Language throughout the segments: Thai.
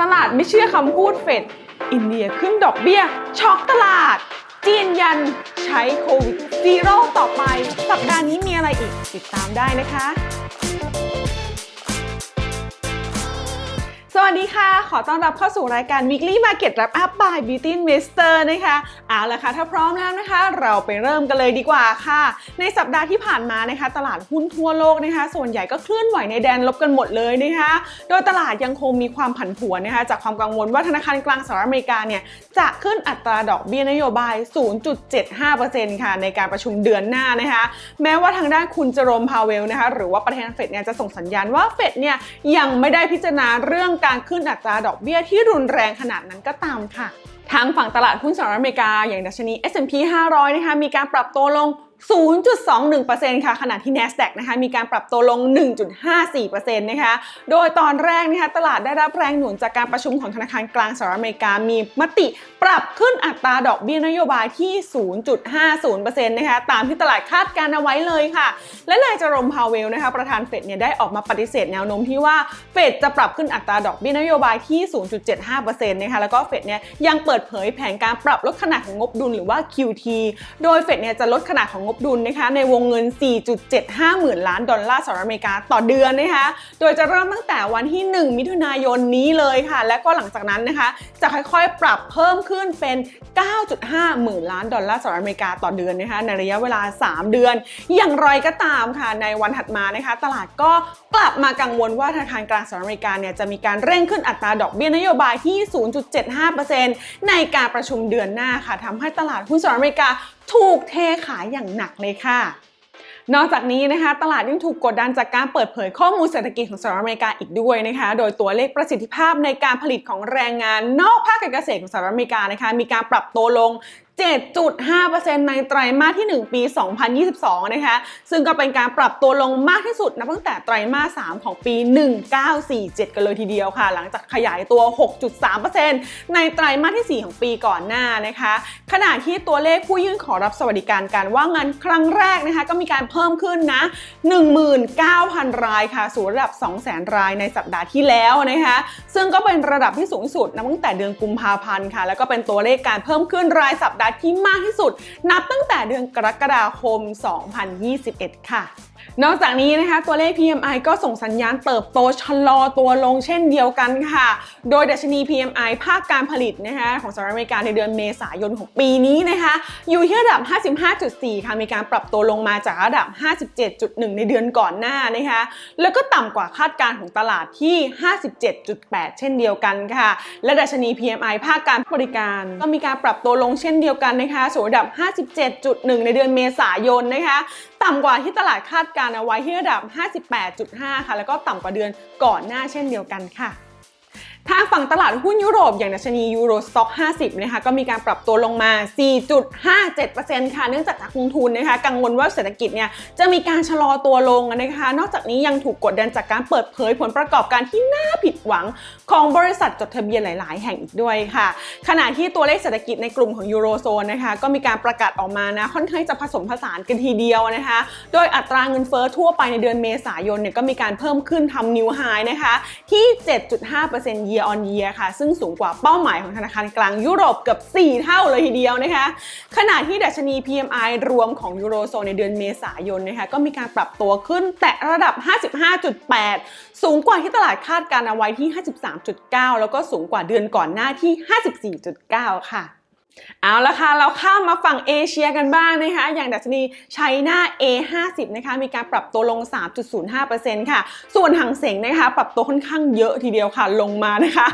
ตลาดไม่เชื่อคำพูดเฟด อินเดียขึ้นดอกเบี้ย ช็อกตลาด จีนยันใช้โควิดซีโร่ต่อไป สัปดาห์นี้มีอะไรอีกติดตามได้นะคะ สวัสดีค่ะ ขอต้อนรับเข้าสู่รายการ Weekly Market Wrap Up by Beauty Investor นะคะ เอาละค่ะ ถ้าพร้อมแล้วนะคะ เราไปเริ่มกันเลยดีกว่าค่ะ ในสัปดาห์ที่ผ่านมานะคะ ตลาดหุ้นทั่วโลกนะคะ ส่วนใหญ่ก็เคลื่อนไหวในแดนลบกันหมดเลยนะคะ โดยตลาดยังคงมีความผันผวนนะคะ จากความกังวลว่าธนาคารกลางสหรัฐอเมริกาเนี่ย จะขึ้นอัตราดอกเบี้ยนโยบาย 0.75%ค่ะ ในการประชุมเดือนหน้านะคะ แม้ว่าทางด้านคุณเจอโรมพาเวลนะคะ หรือว่าประธานเฟดเนี่ย จะส่งสัญญาณว่าเฟดเนี่ย ยังไม่ได้พิจารณาเรื่องการขึ้นอัตราดอกเบี้ยที่รุนแรงขนาดนั้นก็ตามค่ะ ทางฝั่งตลาดหุ้นสหรัฐอเมริกาอย่างดัชนี S&P 500 นะคะมีการปรับตัวลง 0.21%ค่ะ ขณะที่ NASDAQ นะคะมีการปรับตัวลง 1.54%นะคะ โดยตอนแรกนะคะตลาดได้รับแรงหนุนจากการประชุมของธนาคารกลางสหรัฐอเมริกา มีมติปรับขึ้นอัตราดอกเบี้ยนโยบายที่ 0.50%นะคะตามที่ตลาดคาดการณ์เอาไว้เลยค่ะ และนายจอร์มพาวเวลนะคะประธานเฟดเนี่ยได้ออกมาปฏิเสธแนวโน้มที่ว่าเฟดจะปรับขึ้นอัตราดอกเบี้ยนโยบายที่ 0.75%นะคะแล้วก็เฟดเนี่ยยังเปิดเผยแผนการปรับลดขนาดของงบดุลหรือว่า QT โดยเฟดเนี่ยจะลดขนาดของงบดุลนะคะในวงเงิน 4.75 หมื่นล้านดอลลาร์สหรัฐอเมริกาต่อเดือนนะคะ โดยจะเริ่มตั้งแต่วันที่ 1 มิถุนายนนี้เลยค่ะ และก็หลังจากนั้นนะคะ จะค่อยๆ ปรับเพิ่มขึ้นเป็น 9.5 หมื่นล้านดอลลาร์สหรัฐอเมริกาต่อเดือนนะคะในระยะเวลา 3 เดือน อย่างไรก็ตามค่ะ ในวันถัดมานะคะ ตลาดก็กลับมากังวลว่าธนาคารกลางสหรัฐอเมริกาเนี่ยจะมีการเร่งขึ้นอัตราดอกเบี้ยนโยบายที่ 0.75%ในการประชุมเดือนหน้าค่ะทำให้ตลาดหุ้นสหรัฐอเมริกาถูกเทขายอย่างหนักเลยค่ะ นอกจากนี้นะคะ ตลาดยังถูกกดดันจากการเปิดเผยข้อมูลเศรษฐกิจของสหรัฐอเมริกาอีกด้วยนะคะ โดยตัวเลขประสิทธิภาพในการผลิตของแรงงาน นอกภาคการเกษตรของสหรัฐอเมริกานะคะ มีการปรับตัวลง 7.5%ในไตรมาสที่ 1 ปี 2022 นะคะ ซึ่งก็เป็นการปรับตัวลงมากที่สุดนับตั้งแต่ไตรมาส 3 ของปี 1947 กันเลยทีเดียวค่ะ หลังจากขยายตัว 6.3%ในไตรมาสที่ 4 ของปีก่อนหน้านะคะ ขณะที่ตัวเลขผู้ยื่นขอรับสวัสดิการการว่างงานครั้งแรกนะคะ ก็มีการเพิ่มขึ้นนะ 19,000 รายค่ะ สู่ระดับ 200,000 รายในสัปดาห์ที่แล้วนะคะ ซึ่งก็เป็นระดับที่สูงสุดนับตั้งแต่เดือนกุมภาพันธ์ค่ะ แล้วก็เป็นตัวเลขการเพิ่มขึ้นรายสัปดาห์ที่มากที่สุด นับตั้งแต่เดือนกรกฎาคม 2021 ค่ะ นอกจากนี้นะคะตัวเลข PMI ก็ส่งสัญญาณเติบโตชะลอตัวลงเช่นเดียวกันค่ะ โดยดัชนี PMI ภาคการผลิตนะคะของสหรัฐอเมริกาในเดือนเมษายนของปีนี้นะคะอยู่ที่ระดับ 55.4 ค่ะมีการปรับตัวลงมาจากระดับ 57.1 ในเดือนก่อนหน้านะคะแล้วก็ต่ำกว่าคาดการณ์ของตลาดที่ 57.8 เช่นเดียวกันค่ะ และดัชนี PMI ภาคการบริการก็มีการปรับตัวลงเช่นเดียวกันนะคะสู่ระดับ 57.1 ในเดือนเมษายนนะคะ ต่ำกว่าที่ตลาดคาดการณ์เอาไว้ที่ระดับ 58.5 ค่ะ แล้วก็ต่ำกว่าเดือนก่อนหน้าเช่นเดียวกันค่ะ ทางฝั่งตลาดหุ้นยุโรป อย่างดัชนียูโรสต็อก 50 นะคะก็มีการปรับตัวลงมา 4.57%ค่ะ เนื่องจากนักลงทุนนะคะกังวลว่าเศรษฐกิจเนี่ยจะมีการชะลอตัวลงนะคะ นอกจากนี้ยังถูกกดดันจากการเปิดเผยผลประกอบการที่น่าผิดหวังของบริษัทจดทะเบียนหลาย ๆ แห่งอีกด้วยค่ะ ขณะที่ตัวเลขเศรษฐกิจในกลุ่มของยูโรโซนนะคะก็มีการประกาศออกมานะค่อนข้างจะผสมผสานกันทีเดียวนะคะ โดยอัตราเงินเฟ้อทั่วไปในเดือนเมษายนเนี่ยก็มีการเพิ่มขึ้นทำนิวไฮนะคะที่ 7.5% year on year ค่ะ ซึ่งสูงกว่าเป้าหมายของธนาคารกลางยุโรปเกือบ 4 เท่าเลยทีเดียวนะคะ ขณะที่ดัชนี PMI รวมของยูโรโซนในเดือนเมษายนนะคะก็มีการปรับตัวขึ้นแตะระดับ 55.8 สูงกว่าที่ตลาดคาดการเอาไว้ที่ 53.9 แล้วก็สูงกว่าเดือนก่อนหน้าที่ 54.9 ค่ะ เอาละค่ะ เราข้ามมาฝั่งเอเชียกันบ้างนะคะ อย่างดัชนีไชน่า A50 นะคะ มีการปรับตัวลง 3.05%ค่ะ ส่วนหังเสงนะคะ ปรับตัวค่อนข้างเยอะทีเดียวค่ะ ลงมานะคะ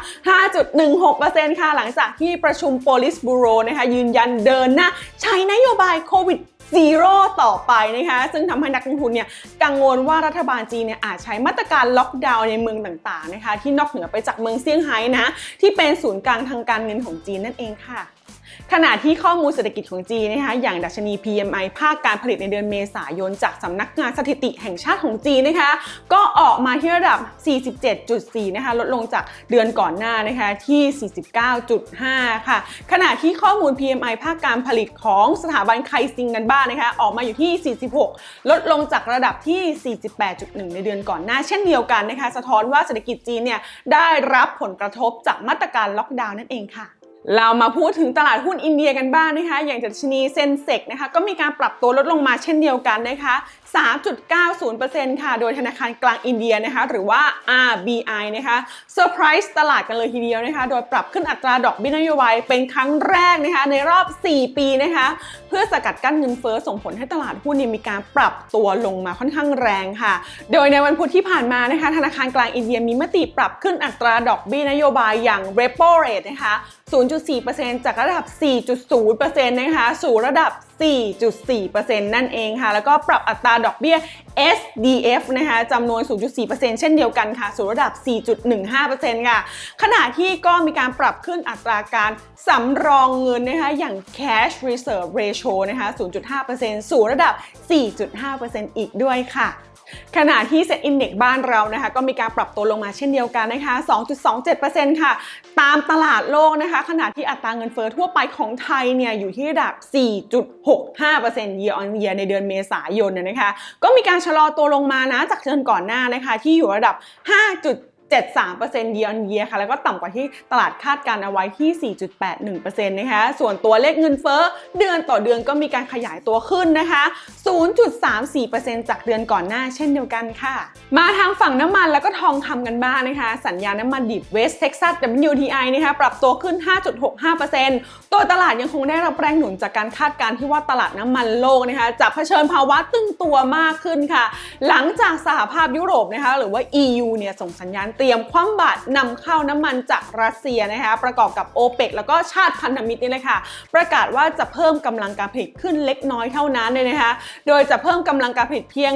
5.16%ค่ะ หลังจากที่ประชุม Police Bureau นะคะ ยืนยันเดินหน้าใช้นโยบายโควิดซีโร่ต่อไปนะคะซึ่งทำให้นักลงทุนเนี่ยกังวลว่ารัฐบาลจีนเนี่ยอาจใช้มาตรการล็อกดาวน์ในเมืองต่างๆนะคะที่นอกเหนือไปจากเมืองเซี่ยงไฮ้นะที่เป็นศูนย์กลางทางการเงินของจีนนั่นเองค่ะ ขณะที่ข้อมูลเศรษฐกิจของจีนนะคะอย่างดัชนี PMI ภาคการผลิตในเดือนเมษายน จากสำนักงานสถิติแห่งชาติของจีนนะคะก็ออกมาที่ระดับ 47.4 นะคะลดลงจากเดือนก่อนหน้านะคะที่ 49.5 ค่ะ ขณะที่ข้อมูล PMI ภาคการผลิตของสถาบันไคซิงกันบ้านนะคะออกมาอยู่ที่ 46 ลดลงจากระดับที่ 48.1 ในเดือนก่อนหน้า เช่นเดียวกันนะคะสะท้อนว่าเศรษฐกิจจีนเนี่ยได้รับผลกระทบจากมาตรการล็อกดาวน์นั่นเองค่ะ เรามาพูดถึงตลาดหุ้นอินเดียกันบ้างนะคะ อย่างดัชนีเซนเซกนะคะ ก็มีการปรับตัวลดลงมาเช่นเดียวกันนะคะ3.90%ค่ะ โดยธนาคารกลางอินเดียนะคะ หรือว่า RBI นะคะเซอร์ไพรส์ตลาดกันเลยทีเดียวนะคะ โดยปรับขึ้นอัตราดอกเบี้ยนโยบายเป็นครั้งแรกนะคะ ในรอบ 4 ปีนะคะ เพื่อสกัดกั้นเงินเฟ้อส่งผลให้ตลาดหุ้นนี่มีการปรับตัวลงมาค่อนข้างแรงค่ะ โดยในวันพุธที่ผ่านมานะคะ ธนาคารกลางอินเดียมีมติปรับขึ้นอัตราดอกเบี้ยนโยบายอย่าง repo rate นะคะ 0.4%จากระดับ 4.0%นะคะ สู่ระดับ 4.4%นั่นเองค่ะ แล้วก็ปรับอัตราดอกเบี้ย SDF นะคะจำนวน 0.4%เช่นเดียวกันค่ะสู่ระดับ 4.15%ค่ะ ขณะที่ก็มีการปรับขึ้นอัตราการสำรองเงินนะคะอย่าง cash reserve ratio นะคะ 0.5%สู่ระดับ 4.5%อีกด้วยค่ะ ขณะที่เซ็ตอินเด็กบ้านเรานะคะก็มีการปรับตัวลงมาเช่นเดียวกันนะคะ 2.27%ค่ะ ตามตลาดโลกนะคะ ขณะที่อัตราเงินเฟ้อทั่วไปของไทยเนี่ยอยู่ที่ระดับ 4.65% year on year ในเดือนเมษายนนะคะ ก็มีการชะลอตัวลงมานะจากเดือนก่อนหน้านะคะ ที่อยู่ระดับ 5. 73% year on year ค่ะแล้วก็ต่ำกว่าที่ตลาดคาดการเอาไว้ที่ 4.81%นะคะส่วนตัวเลขเงินเฟ้อเดือนต่อเดือนก็มีการขยายตัวขึ้นนะคะ 0.34%จากเดือนก่อนหน้าเช่นเดียวกันค่ะ มาทางฝั่งน้ำมันแล้วก็ทองคำกันบ้างนะคะ สัญญาน้ำมันดิบ West Texas WTI นะคะปรับตัวขึ้น 5.65%ตัวตลาดยังคงได้รับแรงหนุนจากการคาดการณ์ที่ว่าตลาดน้ำมันโลกนะคะจะเผชิญภาวะตึงตัวมากขึ้นค่ะ หลังจากสหภาพยุโรปนะคะหรือว่า EU เนี่ยส่งสัญญาณเตรียมคว่ำบาตรนำเข้าน้ำมันจากรัสเซียนะคะประกอบกับโอเปกแล้วก็ชาติพันธมิตรนี่เลยค่ะ ประกาศว่าจะเพิ่มกำลังการผลิตขึ้นเล็กน้อยเท่านั้นเลยนะคะ โดยจะเพิ่มกำลังการผลิตเพียง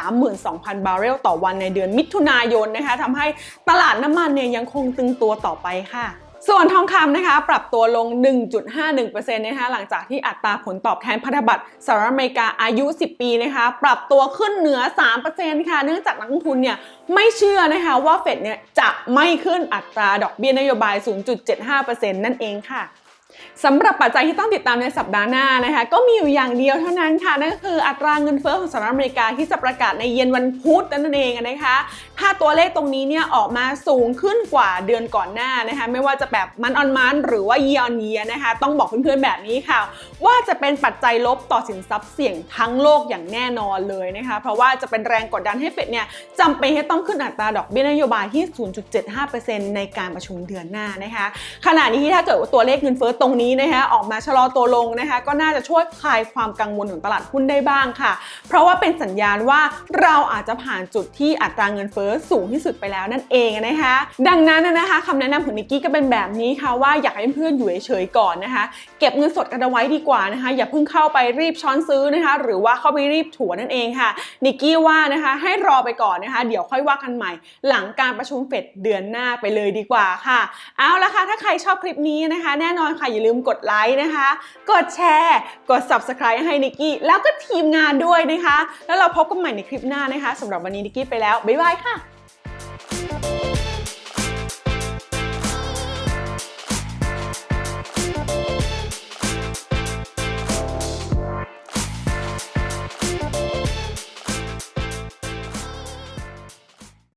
432,000 บาร์เรลต่อวันในเดือนมิถุนายนนะคะทำให้ตลาดน้ำมันเนี่ยยังคงตึงตัวต่อไปค่ะ ส่วนทองคำนะคะปรับตัวลง 1.51%นะคะหลังจากที่อัตราผลตอบแทนพันธบัตรสหรัฐอเมริกาอายุ 10 ปีนะคะปรับตัวขึ้นเหนือ 3%ค่ะเนื่องจากนักลงทุนเนี่ยไม่เชื่อนะคะว่าเฟดเนี่ยจะไม่ขึ้นอัตราดอกเบี้ยนโยบาย 0.75%นั่นเองค่ะ สำหรับปัจจัยที่ต้องติดตามในสัปดาห์หน้านะคะก็มีอยู่อย่างเดียวเท่านั้นค่ะนั่นก็คืออัตราเงินเฟ้อของสหรัฐอเมริกาที่จะประกาศในเย็นวันพุธนั่นเองนะคะ ถ้าตัวเลขตรงนี้เนี่ยออกมาสูงขึ้นกว่าเดือนก่อนหน้านะคะไม่ว่าจะแบบมันออนมันหรือว่า year on year นะคะต้องบอกเพื่อนๆแบบนี้ค่ะ ว่าจะเป็นปัจจัยลบต่อสินทรัพย์เสี่ยงทั้งโลกอย่างแน่นอนเลยนะคะเพราะว่าจะเป็นแรงกดดันให้เฟดเนี่ยจำเป็นให้ต้องขึ้นอัตราดอกเบี้ยนโยบายที่ 0.75%ในการประชุมเดือนหน้านะคะขณะนี้ถ้าเกิดว่าตัวเลขเงินเฟ้อตรงนี้นะคะออกมาชะลอตัวลงนะคะก็น่าจะช่วยคลายความกังวลของตลาดหุ้นได้บ้างค่ะ เพราะว่าเป็นสัญญาณว่าเราอาจจะผ่านจุดที่อัตราเงินเฟ้อสูงที่สุดไปแล้วนั่นเองนะคะดังนั้นนะคะคำแนะนำของนิกกี้ก็เป็นแบบนี้ค่ะว่าอยากให้เพื่อนอยู่เฉยๆก่อนนะคะเก็บเงินสดกันเอาไว้ดีกว่านะคะอย่าเพิ่งเข้าไปรีบช้อนซื้อนะคะหรือว่าเข้าไปรีบถัวนั่นเองค่ะนิกกี้ว่านะคะให้รอไปก่อนนะคะเดี๋ยวค่อยว่ากันใหม่ หลังการประชุมเฟดเดือนหน้าไปเลยดีกว่าค่ะ เอาละค่ะถ้าใครชอบคลิปนี้นะคะ แน่นอนค่ะอย่าลืมกดไลค์นะคะ กดแชร์ กด subscribe ให้นิกกี้ แล้วก็ทีมงานด้วยนะคะ แล้วเราพบกันใหม่ในคลิปหน้านะคะสำหรับวันนี้นิกกี้ไปแล้ว บ๊ายบายค่ะ